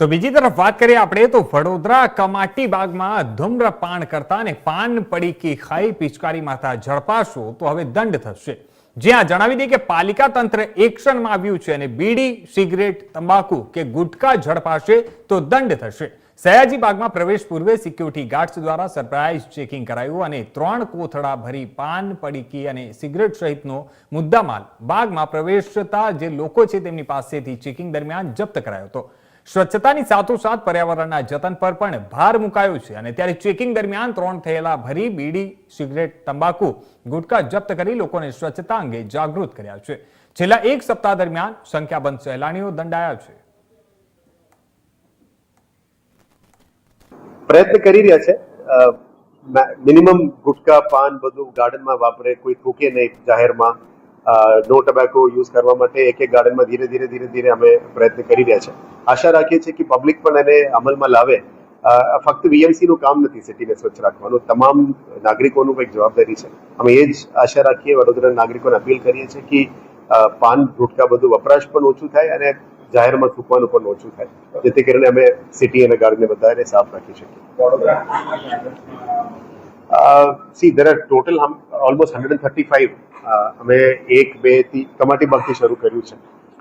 તો બીજી તરફ વાત કરીએ આપણે તો વડોદરા કમાટી બાગમાં ધૂમ્રપાન કરતા અને પાન પડીકી ખાઈ પિચકારી માથા ઝડપાશો તો હવે દંડ થશે. જ્યાં જણાવી દઈએ કે પાલિકા તંત્ર એક્શનમાં આવ્યું છે અને બીડી, સિગરેટ, તંબાકુ કે ગુટકા ઝડપાશે તો દંડ થશે. સયાજી બાગમાં પ્રવેશ પૂર્વે સિક્યુરિટી ગાર્ડ્સ દ્વારા સરપ્રાઇઝ ચેકિંગ કરાયું અને ત્રણ કોથળા ભરી પાન પડીકી અને સિગરેટ સહિતનો મુદ્દામાલ બાગમાં પ્રવેશતા જે લોકો છે તેમની પાસેથી ચેકિંગ દરમિયાન જપ્ત કરાયો હતો. સ્વચ્છતાની સાથોસાથ પર્યાવરણના જતન પર પણ ભાર મુકાયો છે અને ત્યારે ચેકિંગ દરમિયાન ત્રણ થયેલા ભરી, બીડી, સિગરેટ, તંબાકુ, ગુટકા જપ્ત કરી લોકોને સ્વચ્છતા અંગે જાગૃત કર્યા છે. છેલ્લા એક સપ્તાહ દરમિયાન સંખ્યાબંધ સહેલાણીઓ દંડાયા છે. પ્રયત્ન કરી રહ્યા છે. મિનિમમ ગુટકા, પાન બધું ગાર્ડનમાં વાપરે, કોઈ થૂકે નહીં જાહેરમાં. નો ટબેકો યુઝ કરવા માટે એક એક ગાર્ડનમાં ધીરે ધીરે ધીરે ધીરે અમે પ્રયત્ન કરી રહ્યા છે. આશા રાખીએ છીએ કે પબ્લિક પણ એને અમલમાં લાવે. ફક્ત વીએમસી નું કામ નથી સિટીને સ્વચ્છ રાખવાનું. તમામ નાગરિકોનું કંઈક જવાબદારી છે. અમે એ જ આશા રાખીએ વડોદરા નાગરિકોને અપીલ કરીએ છીએ કે પાન, ગુટકા બધું વપરાશ પણ ઓછું થાય અને જાહેરમાં થૂકવાનું પણ ઓછું થાય. જેથી કરીને અમે સિટી અને ગાર્ડને બધાને સાફ રાખી શકીએ. See there are total almost hundred thirty five અમે એક, બેથી કમાટી બાગથી શરૂ કર્યું છે.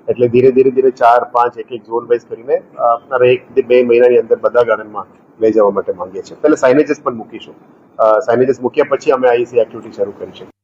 એટલે ધીરે ધીરે ધીરે ચાર, પાંચ, એક એક ઝોન વાઇઝ કરીને અમારે એક, બે મહિનાની અંદર બધા ગાર્ડનમાં લઈ જવા માટે માંગીએ છીએ. પહેલા સાઇનેજીસ પણ મૂકીશું. સાઇનેજીસ મૂક્યા પછી અમે આઈસી એક્ટિવિટી શરૂ કરી શકીએ.